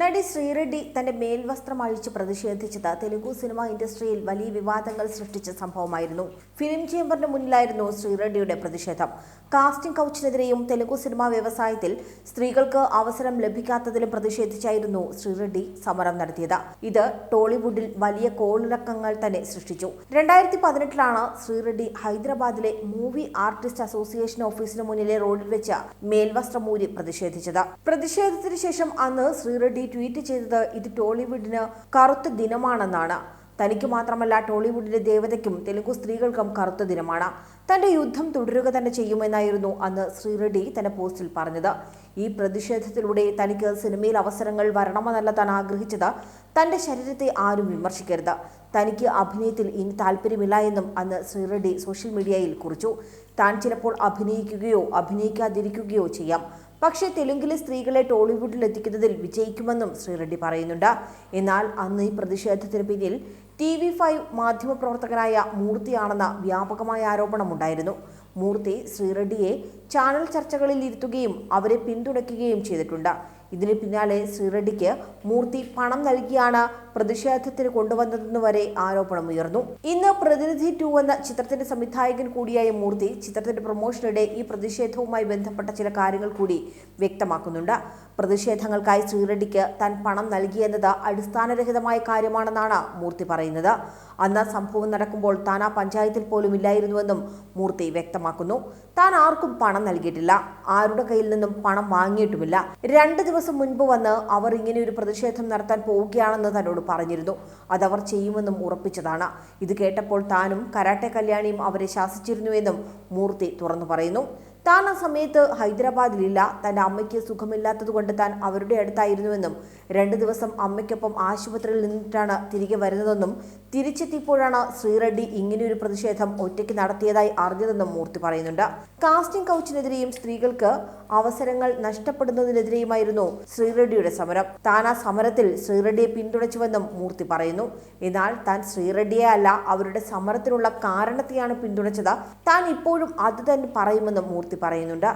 നടി ശ്രീറെഡ്ഡി തന്റെ മേൽവസ്ത്രം അഴിച്ച് പ്രതിഷേധിച്ചത് തെലുഗു സിനിമാ ഇൻഡസ്ട്രിയിൽ വലിയ വിവാദങ്ങൾ സൃഷ്ടിച്ച സംഭവമായിരുന്നു. ഫിലിം ചേംബറിന് മുന്നിലായിരുന്നു ശ്രീറെഡ്ഡിയുടെ പ്രതിഷേധം. കാസ്റ്റിംഗ് കൗച്ചിനെതിരെയും തെലുഗു സിനിമാ വ്യവസായത്തിൽ സ്ത്രീകൾക്ക് അവസരം ലഭിക്കാത്തതിലും പ്രതിഷേധിച്ചായിരുന്നു ശ്രീറെഡ്ഡി സമരം നടത്തിയത്. ഇത് ടോളിവുഡിൽ വലിയ കോളിളക്കങ്ങൾ തന്നെ സൃഷ്ടിച്ചു. രണ്ടായിരത്തി പതിനെട്ടിലാണ് ശ്രീറെഡ്ഡി ഹൈദരാബാദിലെ മൂവി ആർട്ടിസ്റ്റ് അസോസിയേഷൻ ഓഫീസിന് മുന്നിലെ റോഡിൽ വെച്ച് മേൽവസ്ത്രമൂരി പ്രതിഷേധിച്ചത്. പ്രതിഷേധത്തിന് ശേഷം അന്ന് ശ്രീറെഡ്ഡി ട്വീറ്റ് ചെയ്തത് ഇത് ടോളിവുഡിന് കറുത്ത ദിനമാണെന്നാണ്. തനിക്ക് മാത്രമല്ല ടോളിവുഡിന്റെ ദേവതയ്ക്കും തെലുങ്ക് സ്ത്രീകൾക്കും കറുത്ത ദിനമാണ്. തന്റെ യുദ്ധം തുടരുക തന്നെ ചെയ്യുമെന്നായിരുന്നു അന്ന് ശ്രീറെഡ്ഡി തന്റെ പോസ്റ്റിൽ പറഞ്ഞത്. ഈ പ്രതിഷേധത്തിലൂടെ തനിക്ക് സിനിമയിൽ അവസരങ്ങൾ വരണമെന്നല്ല താൻ ആഗ്രഹിച്ചത്. തന്റെ ശരീരത്തെ ആരും വിമർശിക്കരുത്. തനിക്ക് അഭിനയത്തിൽ ഇനി താല്പര്യമില്ല എന്നും അന്ന് ശ്രീറെഡ്ഡി സോഷ്യൽ മീഡിയയിൽ കുറിച്ചു. താൻ ചിലപ്പോൾ അഭിനയിക്കുകയോ അഭിനയിക്കാതിരിക്കുകയോ ചെയ്യാം. പക്ഷേ തെലുങ്കിലെ സ്ത്രീകളെ ടോളിവുഡിൽ എത്തിക്കുന്നതിൽ വിജയിക്കുമെന്നും ശ്രീറെഡ്ഡി പറയുന്നുണ്ട്. എന്നാൽ അന്ന് ഈ പ്രതിഷേധത്തിന് പിന്നിൽ ടി വി ഫൈവ് മാധ്യമപ്രവർത്തകനായ മൂർത്തിയാണെന്ന വ്യാപകമായ ആരോപണമുണ്ടായിരുന്നു. മൂർത്തി ശ്രീറെഡ്ഡിയെ ചാനൽ ചർച്ചകളിൽ ഇരുത്തുകയും അവരെ പിന്തുണയ്ക്കുകയും ചെയ്തിട്ടുണ്ട്. ഇതിന് പിന്നാലെ ശ്രീറെഡ്ഡിക്ക് മൂർത്തി പണം നൽകിയാണ് പ്രതിഷേധത്തിന് കൊണ്ടുവന്നതെന്ന് വരെ ആരോപണം ഉയർന്നു. ഇന്ന് പ്രതിനിധി ടു എന്ന ചിത്രത്തിന്റെ സംവിധായകൻ കൂടിയായ മൂർത്തി ചിത്രത്തിന്റെ പ്രൊമോഷനിടെ ഈ പ്രതിഷേധവുമായി ബന്ധപ്പെട്ട ചില കാര്യങ്ങൾ കൂടി വ്യക്തമാക്കുന്നുണ്ട്. പ്രതിഷേധങ്ങൾക്കായി ശ്രീറെഡ്ഡിക്ക് താൻ പണം നൽകിയെന്നത് അടിസ്ഥാനരഹിതമായ കാര്യമാണെന്നാണ് മൂർത്തി പറയുന്നത്. അന്ന് സംഭവം നടക്കുമ്പോൾ താൻ ആ പഞ്ചായത്തിൽ പോലും ഇല്ലായിരുന്നുവെന്നും മൂർത്തി വ്യക്തമാക്കുന്നു. താൻ ആർക്കും പണം നൽകിയിട്ടില്ല. ആരുടെ കയ്യിൽ നിന്നും പണം വാങ്ങിയിട്ടുമില്ല. രണ്ട് ദിവസം മുൻപ് വന്ന് അവർ ഇങ്ങനെ ഒരു പ്രതിഷേധം നടത്താൻ പോവുകയാണെന്ന് തന്നോട് പറഞ്ഞിരുന്നു. അതവർ ചെയ്യുമെന്നും ഉറപ്പിച്ചതാണ്. ഇത് കേട്ടപ്പോൾ താനും കരാട്ടെ കല്യാണിയും അവരെ ശാസിച്ചിരുന്നുവെന്നും മൂർത്തി തുറന്നു പറയുന്നു. താൻ ആ സമയത്ത് ഹൈദരാബാദിലില്ല. തന്റെ അമ്മയ്ക്ക് സുഖമില്ലാത്തതുകൊണ്ട് താൻ അവരുടെ അടുത്തായിരുന്നുവെന്നും രണ്ട് ദിവസം അമ്മയ്ക്കൊപ്പം ആശുപത്രിയിൽ നിന്നിട്ടാണ് തിരികെ വരുന്നതെന്നും തിരിച്ചെത്തിയപ്പോഴാണ് ശ്രീറെഡ്ഡി ഇങ്ങനെയൊരു പ്രതിഷേധം ഒറ്റയ്ക്ക് നടത്തിയതായി അറിഞ്ഞതെന്നും മൂർത്തി പറയുന്നുണ്ട്. കാസ്റ്റിംഗ് കൗച്ചിനെതിരെയും സ്ത്രീകൾക്ക് അവസരങ്ങൾ നഷ്ടപ്പെടുന്നതിനെതിരെയുമായിരുന്നു ശ്രീറെഡ്ഡിയുടെ സമരം. താൻ ആ സമരത്തിൽ ശ്രീറെഡ്ഡിയെ പിന്തുണച്ചുവെന്നും മൂർത്തി പറയുന്നു. എന്നാൽ താൻ ശ്രീറെഡ്ഡിയെ അല്ല അവരുടെ സമരത്തിനുള്ള കാരണത്തെയാണ് പിന്തുണച്ചത്. താൻ ഇപ്പോഴും അത് തന്നെ പറയുമെന്നും മൂർത്തി പറയുന്നുണ്ട്.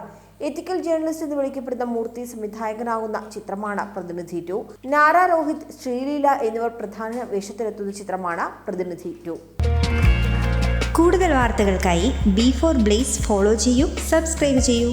എത്തിക്കൽ ജേർണലിസ്റ്റ് എന്ന് വിളിക്കപ്പെടുന്ന മൂർത്തി സംവിധായകനാകുന്ന ചിത്രമാണ് പ്രതിനിധി ടു. നാര രോഹിത് ശ്രീലീല എന്നിവർ പ്രധാന വേഷത്തിലെത്തുന്ന ചിത്രമാണ് പ്രതിനിധി ടു. കൂടുതൽ വാർത്തകൾക്കായി ബി ഫോർ ബ്ലേസ് ഫോളോ ചെയ്യൂ സബ്സ്ക്രൈബ് ചെയ്യൂ.